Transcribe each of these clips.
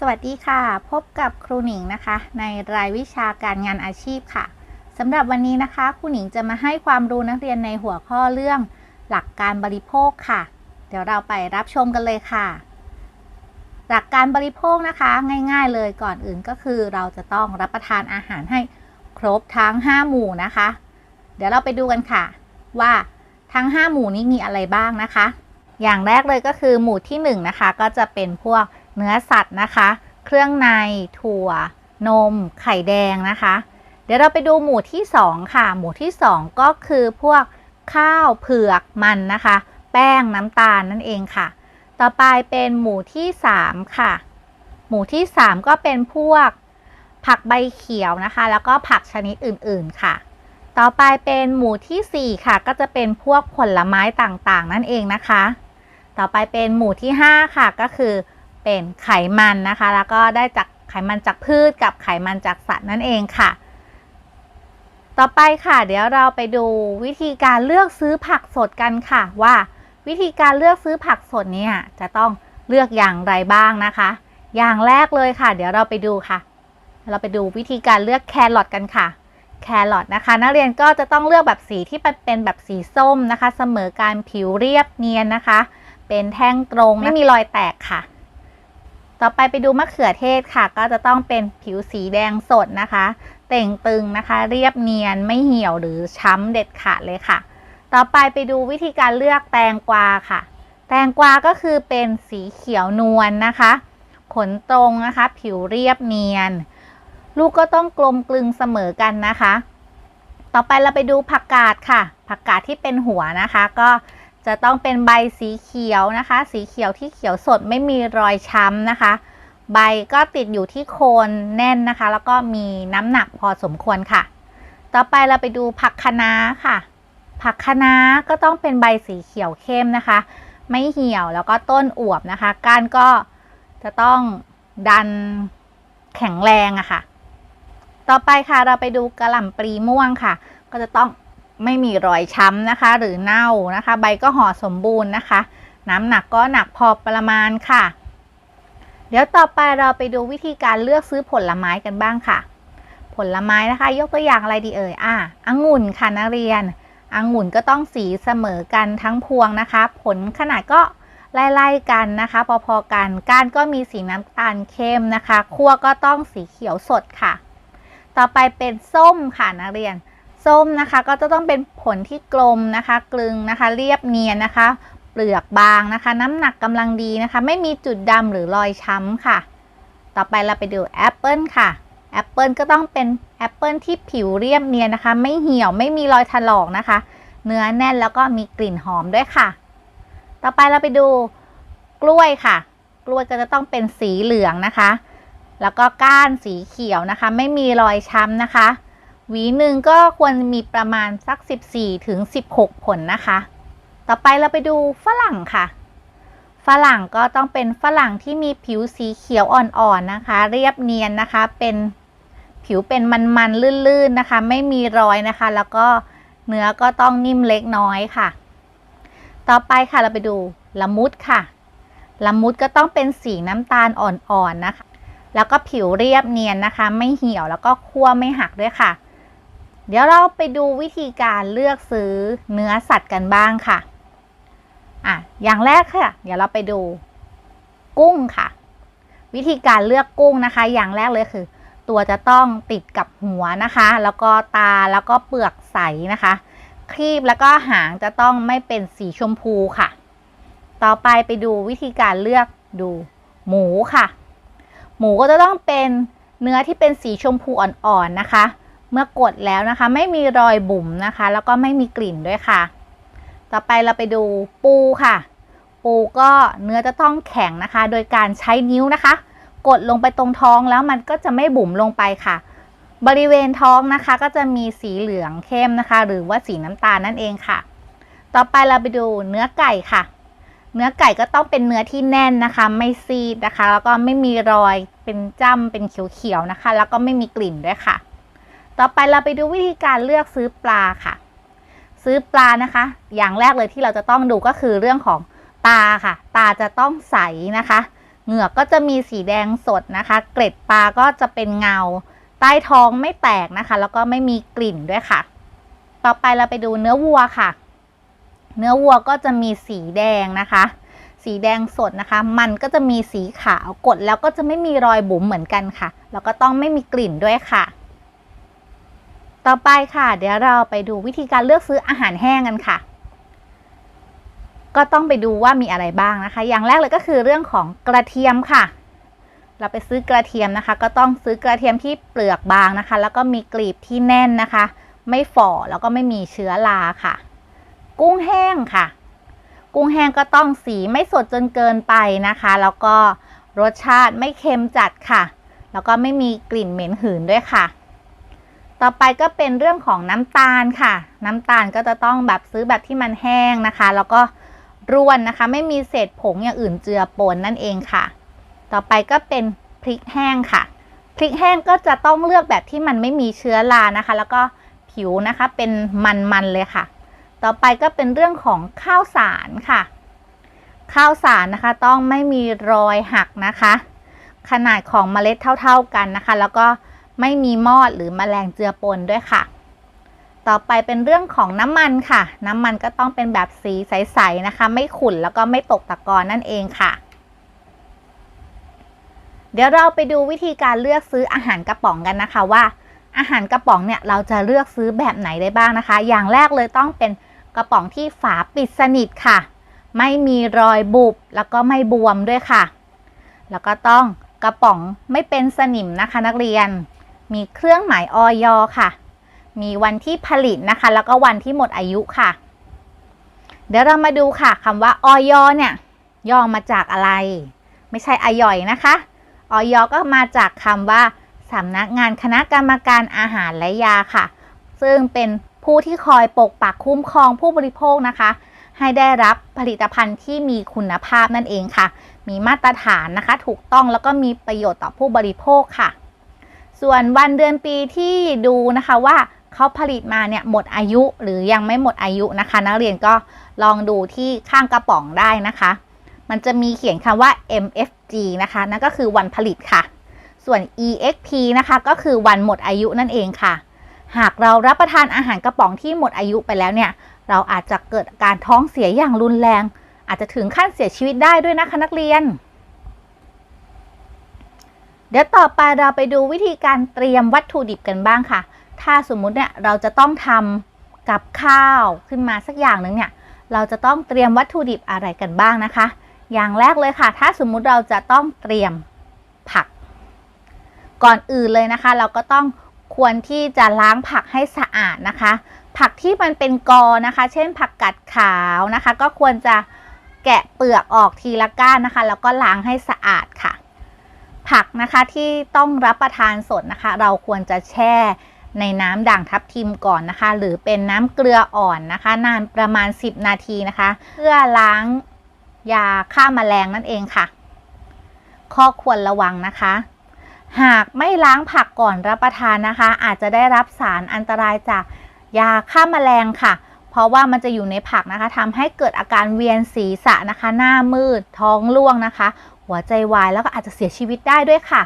สวัสดีค่ะ พบกับครูหนิงนะคะ ในรายวิชาการงานอาชีพค่ะสำหรับวันนี้นะคะครูหนิงจะมาให้ความรู้นักเรียนในหัวข้อเรื่องหลักการบริโภคค่ะ เดี๋ยวเราไปรับชมกันเลยค่ะ หลักการบริโภคนะคะ ง่าย ๆ เลยก่อนอื่นก็คือ เราจะต้องรับประทานอาหารให้ครบทั้ง 5 หมู่นะคะ เดี๋ยวเราไปดูกันค่ะ ว่าทั้ง 5 หมู่นี้มีอะไรบ้างนะคะ อย่างแรกเลยก็คือหมู่ที่1นะคะก็จะเป็นพวก เนื้อสัตว์นะคะ เครื่องใน ถั่ว นม ไข่แดงนะคะ เดี๋ยวเราไปดูหมู่ที่ 2 ค่ะ หมู่ที่ 2 ก็คือพวกข้าวเผือกมันนะคะ แป้งน้ำตาลนั่นเองค่ะ ต่อไปเป็นหมู่ที่ 3 ค่ะ หมู่ที่ 3 ก็เป็นพวกผักใบเขียวนะคะ แล้วก็ผักชนิดอื่นๆค่ะ ต่อไปเป็นหมู่ที่ 4 ค่ะ ก็จะเป็นพวกผลไม้ต่างๆ นั่นเองนะคะ ต่อไปเป็นหมู่ที่ 5 ค่ะ ก็คือ เป็นไขมันนะคะ แล้วก็ได้จากไขมันจากพืชกับไขมันจากสัตว์นั่นเองค่ะ ต่อไปค่ะ เดี๋ยวเราไปดูวิธีการเลือกซื้อผักสดกันค่ะ ว่าวิธีการเลือกซื้อผักสดเนี่ยจะต้องเลือกอย่างไรบ้างนะคะ อย่างแรกเลยค่ะ เดี๋ยวเราไปดูค่ะ เราไปดูวิธีการเลือกแครอทกันค่ะแครอทนะคะ นักเรียนก็จะต้องเลือกแบบสีที่เป็นแบบสีส้มนะคะ เสมอการผิวเรียบเนียนนะคะ เป็นแท่งตรงไม่มีรอยแตกค่ะ ต่อไปไปดูมะเขือเทศค่ะ ก็จะต้องเป็นผิวสีแดงสดนะคะ เต่งตึงนะคะ เรียบเนียนไม่เหี่ยวหรือช้ำเด็ดขาดเลยค่ะ ต่อไปไปดูวิธีการเลือกแตงกวาค่ะ แตงกวาก็คือเป็นสีเขียวนวลนนะคะ ขนตรงนะคะ ผิวเรียบเนียน ลูกก็ต้องกลมกลึงเสมอกันนะคะ ต่อไปเราไปดูผักกาดค่ะ ผักกาดที่เป็นหัวนะคะ ก็ จะต้องเป็นใบสีเขียวนะคะ สีเขียวที่เขียวสดไม่มีรอยช้ำนะคะ ใบก็ติดอยู่ที่โคนแน่นนะคะ แล้วก็มีน้ำหนักพอสมควรค่ะ ต่อไปเราไปดูผักคะน้าค่ะ ผักคะน้าก็ต้องเป็นใบสีเขียวเข้มนะคะ ไม่เหี่ยวแล้วก็ต้นอวบนะคะ ก้านก็จะต้องดันแข็งแรงอะค่ะ ต่อไปค่ะเราไปดูกระหล่ำปลีม่วงค่ะ ก็จะต้อง ไม่มีรอยช้ำนะคะ หรือเน่านะคะ ใบก็ห่อสมบูรณ์นะคะ น้ำหนักก็หนักพอประมาณค่ะ เดี๋ยวต่อไปเราไปดูวิธีการเลือกซื้อผลไม้กันบ้างค่ะ ผลไม้นะคะ ยกตัวอย่างอะไรดีเอ่ยอะองุ่นค่ะนักเรียนองุ่นก็ต้องสีเสมอกันทั้งพวงนะคะ ผลขนาดก็ไล่ๆกันนะคะ พอๆกัน ก้านก็มีสีน้ำตาลเข้มนะคะคั่วก็ต้องสีเขียวสดค่ะ ต่อไปเป็นส้มค่ะนักเรียน ส้มนะคะ ก็จะต้องเป็นผลที่กลมนะคะ กลึงนะคะ เรียบเนียนนะคะ เปลือกบางนะคะ น้ำหนักกำลังดีนะคะ ไม่มีจุดดำหรือรอยช้ำค่ะ ต่อไปเราไปดูแอปเปิลค่ะแอปเปิลก็ต้องเป็นแอปเปิลที่ผิวเรียบเนียนนะคะ ไม่เหี่ยวไม่มีรอยถลอกนะคะ เนื้อแน่นแล้วก็มีกลิ่นหอมด้วยค่ะ ต่อไปเราไปดูกล้วยค่ะ กล้วยก็จะต้องเป็นสีเหลืองนะคะ แล้วก็ก้านสีเขียวนะคะ ไม่มีรอยช้ำนะคะ หวีหนึ่งก็ควรมีประมาณสัก 14 ถึง 16 ผลนะคะ ต่อไปเราไปดูฝรั่งค่ะ ฝรั่งก็ต้องเป็นฝรั่งที่มีผิวสีเขียวอ่อนๆนะคะ เรียบเนียนนะคะ เป็นผิวเป็นมันๆลื่นๆนะคะ ไม่มีรอยนะคะ แล้วก็เนื้อก็ต้องนิ่มเล็กน้อยค่ะ ต่อไปค่ะเราไปดูละมุดค่ะ ละมุดก็ต้องเป็นสีน้ำตาลอ่อนๆนะคะ แล้วก็ผิวเรียบเนียนนะคะ ไม่เหี่ยวแล้วก็คั่วไม่หักด้วยค่ะ เดี๋ยวเราไปดูวิธีการเลือกซื้อเนื้อสัตว์กันบ้างค่ะ อะ อย่างแรกค่ะ เดี๋ยวเราไปดูกุ้งค่ะ วิธีการเลือกกุ้งนะคะ อย่างแรกเลยคือ ตัวจะต้องติดกับหัวนะคะ แล้วก็ตาแล้วก็เปลือกใสนะคะครีบแล้วก็หางจะต้องไม่เป็นสีชมพูค่ะ ต่อไปไปดูวิธีการเลือกดูหมูค่ะ หมูก็จะต้องเป็นเนื้อที่เป็นสีชมพูอ่อนๆนะคะ มื่อกดแล้วนะคะ ไม่มีรอยบุ๋มนะคะ แล้วก็ไม่มีกลิ่นด้วยค่ะ ต่อไปเราไปดูปูค่ะ ปูก็เนื้อจะต้องแข็งนะคะ โดยการใช้นิ้วนะคะ กดลงไปตรงท้องแล้วมันก็จะไม่บุ๋มลงไปค่ะ บริเวณท้องนะคะ ก็จะมีสีเหลืองเข้มนะคะ หรือว่าสีน้ำตาลนั่นเองค่ะ ต่อไปเราไปดูเนื้อไก่ค่ะ เนื้อไก่ก็ต้องเป็นเนื้อที่แน่นนะคะ ไม่ซีดนะคะ แล้วก็ไม่มีรอยเป็นจ้ำเป็นเขียวๆนะคะ แล้วก็ไม่มีกลิ่นด้วยค่ะ ต่อไปเราไปดูวิธีการเลือกซื้อปลาค่ะ ซื้อปลานะคะ อย่างแรกเลยที่เราจะต้องดูก็คือเรื่องของตาค่ะ ตาจะต้องใสนะคะ เหงือกก็จะมีสีแดงสดนะคะ เกล็ดปลาก็จะเป็นเงา ใต้ท้องไม่แตกนะคะ แล้วก็ไม่มีกลิ่นด้วยค่ะ ต่อไปเราไปดูเนื้อวัวค่ะ เนื้อวัวก็จะมีสีแดงนะคะ สีแดงสดนะคะ มันก็จะมีสีขาวกดแล้วก็จะไม่มีรอยบุ๋มเหมือนกันค่ะ แล้วก็ต้องไม่มีกลิ่นด้วยค่ะ ต่อไปค่ะ เดี๋ยวเราไปดูวิธีการเลือกซื้ออาหารแห้งกันค่ะ ก็ต้องไปดูว่ามีอะไรบ้างนะคะ อย่างแรกเลยก็คือเรื่องของกระเทียมค่ะ เราไปซื้อกระเทียมนะคะ ก็ต้องซื้อกระเทียมที่เปลือกบางนะคะ แล้วก็มีกลีบที่แน่นนะคะ ไม่ฝ่อแล้วก็ไม่มีเชื้อราค่ะ กุ้งแห้งค่ะ กุ้งแห้งก็ต้องสีไม่สดจนเกินไปนะคะ แล้วก็รสชาติไม่เค็มจัดค่ะ แล้วก็ไม่มีกลิ่นเหม็นหืนด้วยค่ะ ต่อไปก็เป็นเรื่องของน้ำตาลค่ะ น้ำตาลก็จะต้องแบบซื้อแบบที่มันแห้งนะคะ แล้วก็ร่วนนะคะ ไม่มีเศษผงอย่างอื่นเจือปนนั่นเองค่ะ ต่อไปก็เป็นพริกแห้งค่ะ พริกแห้งก็จะต้องเลือกแบบที่มันไม่มีเชื้อรานะคะ แล้วก็ผิวนะคะเป็นมันๆเลยค่ะ ต่อไปก็เป็นเรื่องของข้าวสารค่ะ ข้าวสารนะคะต้องไม่มีรอยหักนะคะ ขนาดของเมล็ดเท่า ๆกันนะคะ แล้วก็ ไม่มีมอดหรือมแมลงเจือปนด้วยค่ะ ต่อไปเป็นเรื่องของน้ำมันค่ะ น้ำมันก็ต้องเป็นแบบสีใสๆนะคะ ไม่ขุ่นแล้วก็ไม่ตกตะกอนนั่นเองค่ะ เดี๋ยวเราไปดูวิธีการเลือกซื้ออาหารกระป๋องกันนะคะว่า อาหารกระป๋องเนี่ยเราจะเลือกซื้อแบบไหนได้บ้างนะคะ อย่างแรกเลยต้องเป็นกระป๋องที่ฝาปิดสนิทค่ะ ไม่มีรอยบุบแล้วก็ไม่บวมด้วยค่ะ แล้วก็ต้องกระป๋องไม่เป็นสนิมนะคะนักเรียน มีเครื่องหมายออยค่ะ มีวันที่ผลิตนะคะ แล้วก็วันที่หมดอายุค่ะ เดี๋ยวเรามาดูค่ะคำว่าออยเนี่ย ย่อมาจากอะไร ไม่ใช่อย่อยนะคะออยก็มาจากคำว่าสำนักงานคณะกรรมการอาหารและยาค่ะ ซึ่งเป็นผู้ที่คอยปกปักคุ้มครองผู้บริโภคนะคะ ให้ได้รับผลิตภัณฑ์ที่มีคุณภาพนั่นเองค่ะ มีมาตรฐานนะคะ ถูกต้องแล้วก็มีประโยชน์ต่อผู้บริโภคค่ะ ส่วนวันเดือนปีที่ดูนะคะว่าเขาผลิตมาเนี่ยหมดอายุหรือยังไม่หมดอายุนะคะ นักเรียนก็ลองดูที่ข้างกระป๋องได้นะคะ มันจะมีเขียนคำว่า MFG นะคะนั่นก็คือวันผลิตค่ะ ส่วน EXP นะคะก็คือวันหมดอายุนั่นเองค่ะ หากเรารับประทานอาหารกระป๋องที่หมดอายุไปแล้วเนี่ย เราอาจจะเกิดการท้องเสียอย่างรุนแรง อาจจะถึงขั้นเสียชีวิตได้ด้วยนะคะนักเรียน เดี๋ยวต่อไปเราไปดูวิธีการเตรียมวัตถุดิบกันบ้างค่ะ ถ้าสมมุติเนี่ยเราจะต้องทำกับข้าวขึ้นมาสักอย่างหนึ่งเนี่ย เราจะต้องเตรียมวัตถุดิบอะไรกันบ้างนะคะ อย่างแรกเลยค่ะ ถ้าสมมุติเราจะต้องเตรียมผัก ก่อนอื่นเลยนะคะ เราก็ต้องควรที่จะล้างผักให้สะอาดนะคะ ผักที่มันเป็นกอนะคะ เช่นผักกัดขาวนะคะ ก็ควรจะแกะเปลือกออกทีละก้านนะคะ แล้วก็ล้างให้สะอาดค่ะ ผักนะคะที่ต้องรับประทานสดนะคะ เราควรจะแช่ในน้ำด่างทับทิมก่อนนะคะ หรือเป็นน้ำเกลืออ่อนนะคะ นานประมาณ 10 นาทีนะคะ เพื่อล้างยาฆ่ามาแมลงนั่นเองค่ะ ข้อควรระวังนะคะ หากไม่ล้างผักก่อนรับประทานนะคะ อาจจะได้รับสารอันตรายจากยาฆ่ามาแมลงค่ะ เพราะว่ามันจะอยู่ในผักนะคะทำให้เกิดอาการเวียนศีรษะนะคะ หน้ามืดท้องร่วงนะคะ หัวใจวายแล้วก็อาจจะเสียชีวิตได้ด้วยค่ะ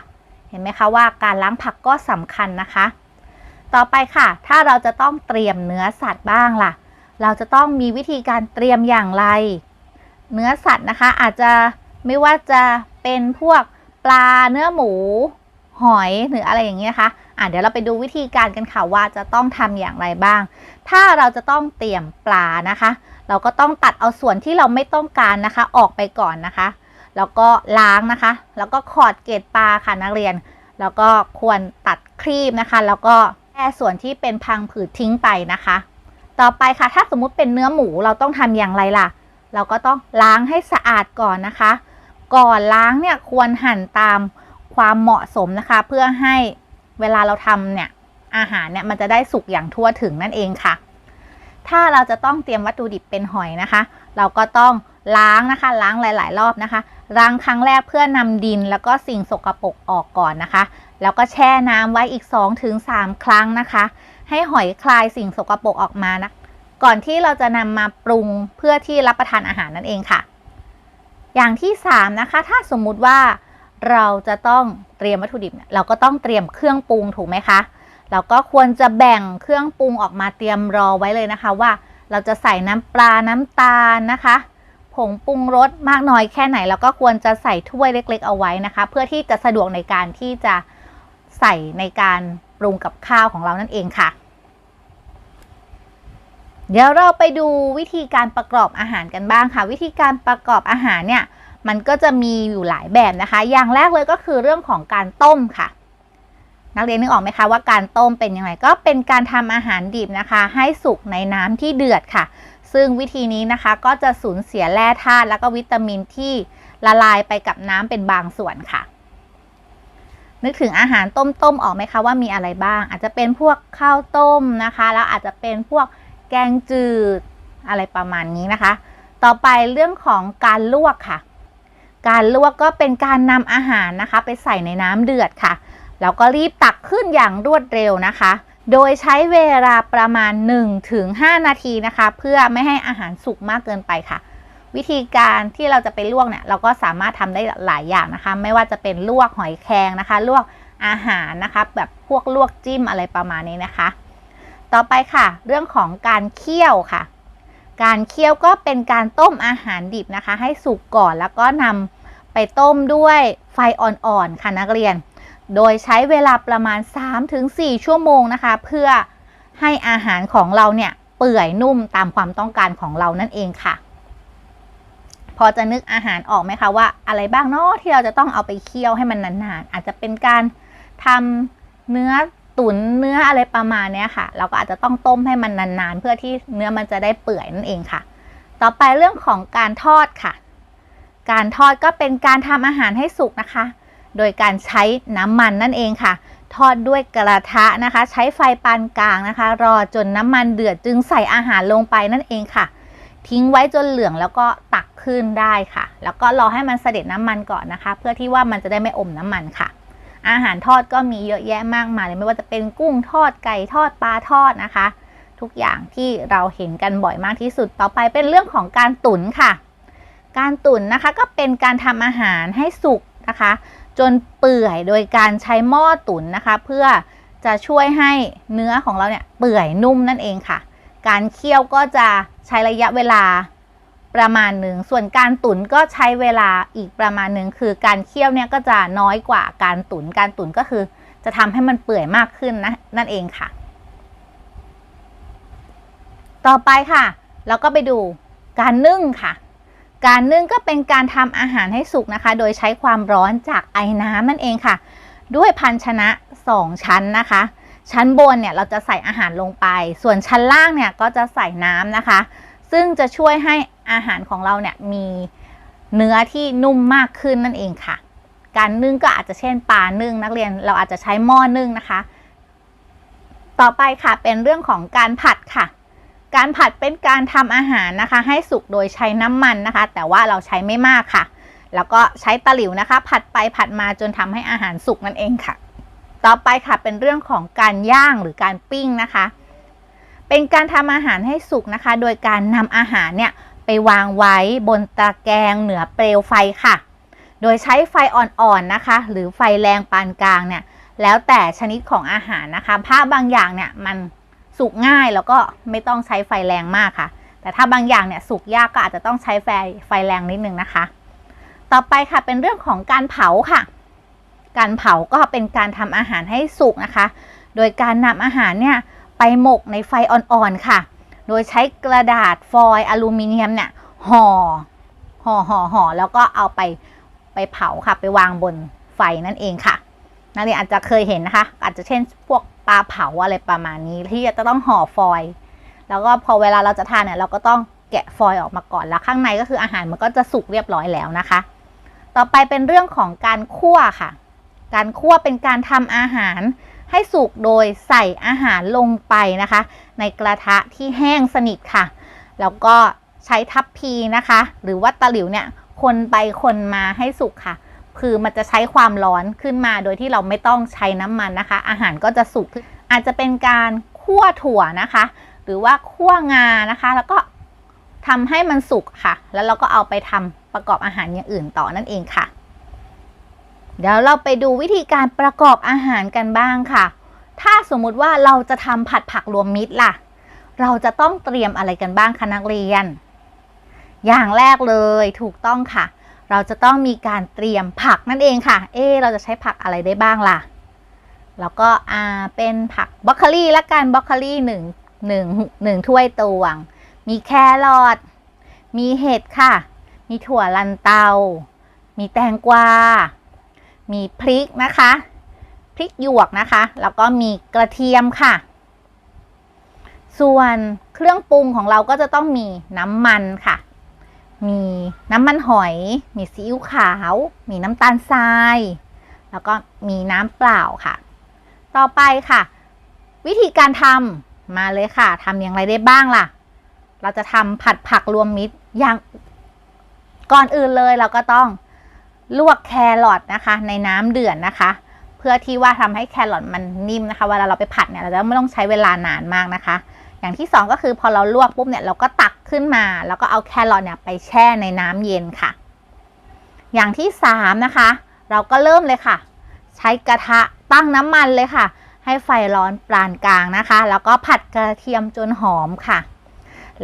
เห็นไหมคะว่าการล้างผักก็สำคัญนะคะ ต่อไปค่ะ ถ้าเราจะต้องเตรียมเนื้อสัตว์บ้างล่ะ เราจะต้องมีวิธีการเตรียมอย่างไร เนื้อสัตว์นะคะอาจจะไม่ว่าจะเป็นพวกปลาเนื้อหมู หอยหรืออะไรอย่างนี้นะคะอะเดี๋ยวเราไปดูวิธีการกันค่ะว่าจะต้องทำอย่างไรบ้าง ถ้าเราจะต้องเตรียมปลานะคะ เราก็ต้องตัดเอาส่วนที่เราไม่ต้องการนะคะ ออกไปก่อนนะคะ แล้วก็ล้างนะคะ แล้วก็ขอดเกล็ดปลาค่ะนักเรียน แล้วก็ควรตัดครีบนะคะ แล้วก็แค่ส่วนที่เป็นพังผืดทิ้งไปนะคะ ต่อไปค่ะ ถ้าสมมุติเป็นเนื้อหมูเราต้องทำอย่างไรล่ะ เราก็ต้องล้างให้สะอาดก่อนนะคะ ก่อนล้างเนี่ยควรหั่นตามความเหมาะสมนะคะ เพื่อให้เวลาเราทำเนี่ยอาหารเนี่ยมันจะได้สุกอย่างทั่วถึงนั่นเองค่ะ ถ้าเราจะต้องเตรียมวัตถุดิบเป็นหอยนะคะ เราก็ต้อง ล้างนะคะ ล้างหลาย ๆ รอบนะคะ ล้างครั้งแรกเพื่อนำดินแล้วก็สิ่งสกปรกออกก่อนนะคะ แล้วก็แช่น้ำไว้อีก 2-3 ครั้งนะคะ ให้หอยคลายสิ่งสกปรกออกมานะก่อนที่เราจะนำมาปรุงเพื่อที่รับประทานอาหารนั่นเองค่ะ อย่างที่ 3 นะคะ ถ้าสมมุติว่าเราจะต้องเตรียมวัตถุดิบเนี่ยเราก็ต้องเตรียมเครื่องปรุงถูกไหมคะเราก็ควรจะแบ่งเครื่องปรุงออกมาเตรียมรอไว้เลยนะคะว่า เราจะใส่น้ำปลาน้ำตาลนะคะ ผงปรุงรสมากน้อยแค่ไหนเราก็ควรจะใส่ถ้วยเล็ก ๆ เอาไว้นะคะ เพื่อที่จะสะดวกในการที่จะใส่ในการปรุงกับข้าวของเรานั่นเองค่ะ เดี๋ยวเราไปดูวิธีการประกอบอาหารกันบ้างค่ะ วิธีการประกอบอาหารเนี่ยมันก็จะมีอยู่หลายแบบนะคะ อย่างแรกเลยก็คือเรื่องของการต้มค่ะ นักเรียนนึกออกไหมคะว่าการต้มเป็นยังไงก็เป็นการทำอาหารดิบนะคะ ให้สุกในน้ำที่เดือดค่ะ ซึ่งวิธีนี้นะคะก็จะสูญเสียแร่ธาตุแล้วก็วิตามินที่ละลายไปกับน้ำเป็นบางส่วนค่ะ นึกถึงอาหารต้มๆออกไหมคะว่ามีอะไรบ้าง อาจจะเป็นพวกข้าวต้มนะคะ แล้วอาจจะเป็นพวกแกงจืดอะไรประมาณนี้นะคะ ต่อไปเรื่องของการลวกค่ะ การลวกก็เป็นการนำอาหารนะคะ ไปใส่ในน้ำเดือดค่ะแล้วก็รีบตักขึ้นอย่างรวดเร็วนะคะ โดยใช้เวลาประมาณ 1-5 นาทีนะคะ เพื่อไม่ให้อาหารสุกมากเกินไปค่ะ วิธีการที่เราจะไปลวกเนี่ยเราก็สามารถทำได้หลายอย่างนะคะ ไม่ว่าจะเป็นลวกหอยแครงนะคะ ลวกอาหารนะคะแบบพวกลวกจิ้มอะไรประมาณนี้นะคะ ต่อไปค่ะ เรื่องของการเคี่ยวค่ะ การเคี่ยวก็เป็นการต้มอาหารดิบนะคะ ให้สุกก่อนแล้วก็นำไปต้มด้วยไฟอ่อนๆค่ะนักเรียน โดยใช้เวลาประมาณ 3-4 ชั่วโมงนะคะ เพื่อให้อาหารของเราเนี่ยเปื่อยนุ่มตามความต้องการของเรานั่นเองค่ะ พอจะนึกอาหารออกไหมคะว่า อะไรบ้างเนาะที่เราจะต้องเอาไปเคี่ยวให้มันนานๆอาจจะเป็นการทำเนื้อตุ๋นเนื้ออะไรประมาณนี้ค่ะ เราก็อาจจะต้องต้มให้มันนานๆ เพื่อที่เนื้อมันจะได้เปื่อยนั่นเองค่ะ ต่อไปเรื่องของการทอดค่ะ การทอดก็เป็นการทำอาหารให้สุกนะคะ โดยการใช้น้ำมันนั่นเองค่ะ ทอดด้วยกระทะนะคะ ใช้ไฟปานกลางนะคะ รอจนน้ำมันเดือดจึงใส่อาหารลงไปนั่นเองค่ะ ทิ้งไว้จนเหลืองแล้วก็ตักขึ้นได้ค่ะ แล้วก็รอให้มันเสด็จน้ำมันก่อนนะคะ เพื่อที่ว่ามันจะได้ไม่อมน้ำมันค่ะ อาหารทอดก็มีเยอะแยะมากมายเลยไม่ว่าจะเป็นกุ้งทอดไก่ทอดปลาทอดนะคะ ทุกอย่างที่เราเห็นกันบ่อยมากที่สุดต่อไปเป็นเรื่องของการตุ๋นค่ะ การตุ๋นนะคะก็เป็นการทำอาหารให้สุกนะคะ จนเปื่อยโดยการใช้หม้อตุ๋นนะคะ เพื่อจะช่วยให้เนื้อของเราเนี่ยเปื่อยนุ่มนั่นเองค่ะ การเคี่ยวก็จะใช้ระยะเวลาประมาณหนึ่ง ส่วนการตุ๋นก็ใช้เวลาอีกประมาณหนึ่ง คือการเคี่ยวเนี่ยก็จะน้อยกว่าการตุ๋นการตุ๋นก็คือจะทำให้มันเปื่อยมากขึ้นนะนั่นเองค่ะ ต่อไปค่ะ เราก็ไปดูการนึ่งค่ะ การนึ่งก็เป็นการทำอาหารให้สุกนะคะ โดยใช้ความร้อนจากไอ้น้ำนั่นเองค่ะ ด้วยภาชนะ 2 ชั้นนะคะ ชั้นบนเนี่ยเราจะใส่อาหารลงไป ส่วนชั้นล่างเนี่ยก็จะใส่น้ำนะคะ ซึ่งจะช่วยให้อาหารของเราเนี่ยมีเนื้อที่นุ่มมากขึ้นนั่นเองค่ะ การนึ่งก็อาจจะเช่นปลานึ่งนักเรียนเราอาจจะใช้หม้อนึ่งนะคะ ต่อไปค่ะเป็นเรื่องของการผัดค่ะ การผัดเป็นการทำอาหารนะคะ ให้สุกโดยใช้น้ำมันนะคะ แต่ว่าเราใช้ไม่มากค่ะ แล้วก็ใช้ตะหลิวนะคะ ผัดไปผัดมาจนทำให้อาหารสุกนั่นเองค่ะ ต่อไปค่ะเป็นเรื่องของการย่างหรือการปิ้งนะคะ เป็นการทำอาหารให้สุกนะคะ โดยการนำอาหารเนี่ยไปวางไว้บนตะแกรงเหนือเปลวไฟค่ะ โดยใช้ไฟอ่อนๆนะคะ หรือไฟแรงปานกลางเนี่ยแล้วแต่ชนิดของอาหารนะคะ ผ้าบางอย่างเนี่ยมัน สุกง่ายแล้วก็ไม่ต้องใช้ไฟแรงมากค่ะ แต่ถ้าบางอย่างเนี่ยสุกยากก็อาจจะต้องใช้ไฟไฟแรงนิดนึงนะคะ ต่อไปค่ะเป็นเรื่องของการเผาค่ะ การเผาก็เป็นการทำอาหารให้สุกนะคะ โดยการนำอาหารเนี่ยไปหมกในไฟอ่อนๆค่ะ โดยใช้กระดาษฟอยล์อลูมิเนียมเนี่ยห่อห่อห่อห่อแล้วก็เอาไปไปเผาค่ะ ไปวางบนไฟนั่นเองค่ะนักเรียนอาจจะเคยเห็นนะคะ อาจจะเช่นพวก ปลาเผาอะไรประมาณนี้ ที่จะต้องห่อฟอยล์แล้วก็พอเวลาเราจะทานเนี่ยเราก็ต้องแกะฟอยล์ออกมาก่อนแล้วข้างในก็คืออาหารมันก็จะสุกเรียบร้อยแล้วนะคะ ต่อไปเป็นเรื่องของการคั่วค่ะ การคั่วเป็นการทำอาหารให้สุกโดยใส่อาหารลงไปนะคะ ในกระทะที่แห้งสนิทค่ะ แล้วก็ใช้ทัพพีนะคะ หรือว่าตะหลิวเนี่ยคนไปคนมาให้สุกค่ะ คือมันจะใช้ความร้อนขึ้นมาโดยที่เราไม่ต้องใช้น้ำมันนะคะ อาหารก็จะสุกขึ้นอาจจะเป็นการคั่วถั่วนะคะ หรือว่าคั่วงานะคะ แล้วก็ทำให้มันสุกค่ะ แล้วเราก็เอาไปทประกอบอาหารอย่างอื่นต่อนั่นเองค่ะ เดี๋ยวเราไปดูวิธีการประกอบอาหารกันบ้างค่ะ ถ้าสมมุติว่าเราจะทำผัดผักรวมมิตรล่ะ เราจะต้องเตรียมอะไรกันบ้างคะนักเรียน อย่างแรกเลยถูกต้องค่ะ เราจะต้องมีการเตรียมผักนั่นเองค่ะ เอ๊เราจะใช้ผักอะไรได้บ้างล่ะ แล้วก็อ่าเป็นผักบรอกโคลีละกันบรอกโคลีหนึ่งหนึ่งหนึ่งถ้วยตวง มีแครอท มีเห็ดค่ะ มีถั่วลันเตา มีแตงกวา มีพริกนะคะ พริกหยวกนะคะ แล้วก็มีกระเทียมค่ะ ส่วนเครื่องปรุงของเราก็จะต้องมีน้ำมันค่ะ มีน้ำมันหอย มีซีอิ๊วขาว มีน้ำตาลทราย แล้วก็มีน้ำเปล่าค่ะ ต่อไปค่ะ วิธีการทำมาเลยค่ะทำอย่างไรได้บ้างล่ะ เราจะทำผัดผักรวมมิตรอย่างก่อนอื่นเลยเราก็ต้องลวกแครอทนะคะ ในน้ำเดือดนนะคะ เพื่อที่ว่าทำให้แครอทมันนิ่มนะคะ เวลาเราไปผัดเนี่ยเราจะไม่ต้องใช้เวลานานมากนะคะ อย่างที่สองก็คือพอเราลวกปุ๊บเนี่ยเราก็ตักขึ้นมา แล้วก็เอาแครอทเนี่ยไปแช่ในน้ำเย็นค่ะ อย่างที่สามนะคะ เราก็เริ่มเลยค่ะ ใช้กระทะตั้งน้ำมันเลยค่ะ ให้ไฟร้อนปานกลางนะคะ แล้วก็ผัดกระเทียมจนหอมค่ะ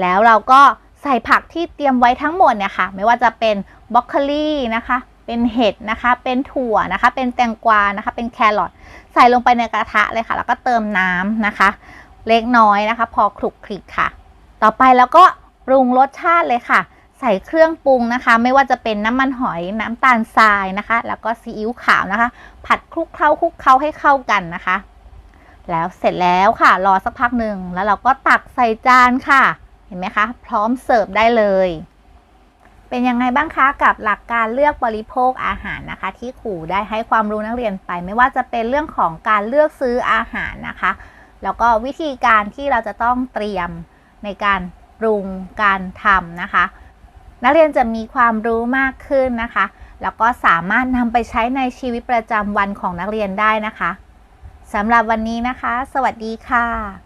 แล้วเราก็ใส่ผักที่เตรียมไว้ทั้งหมดเนี่ยค่ะ ไม่ว่าจะเป็นบรอกโคลีนะคะ เป็นเห็ดนะคะ เป็นถั่วนะคะ เป็นแตงกวานะคะ เป็นแครอทใส่ลงไปในกระทะเลยค่ะ แล้วก็เติมน้ำนะคะ เล็กน้อยนะคะ พอคลุกคลิกค่ะ ต่อไปแล้วก็ปรุงรสชาติเลยค่ะ ใส่เครื่องปรุงนะคะ ไม่ว่าจะเป็นน้ำมันหอยน้ำตาลทรายนะคะ แล้วก็ซีอิ๊วขาวนะคะ ผัดคลุกเคล้าคลุกเคล้าให้เข้ากันนะคะ แล้วเสร็จแล้วค่ะ รอสักพักหนึ่งแล้วเราก็ตักใส่จานค่ะ เห็นไหมคะ พร้อมเสิร์ฟได้เลยเป็นยังไงบ้างคะกับหลักการเลือกบริโภคอาหารนะคะ ที่ครูได้ให้ความรู้นักเรียนไป ไม่ว่าจะเป็นเรื่องของการเลือกซื้ออาหารนะคะ แล้วก็วิธีการที่เราจะต้องเตรียมในการปรุงการทำนะคะ นักเรียนจะมีความรู้มากขึ้นนะคะ แล้วก็สามารถนำไปใช้ในชีวิตประจำวันของนักเรียนได้นะคะสำหรับวันนี้นะคะ สวัสดีค่ะ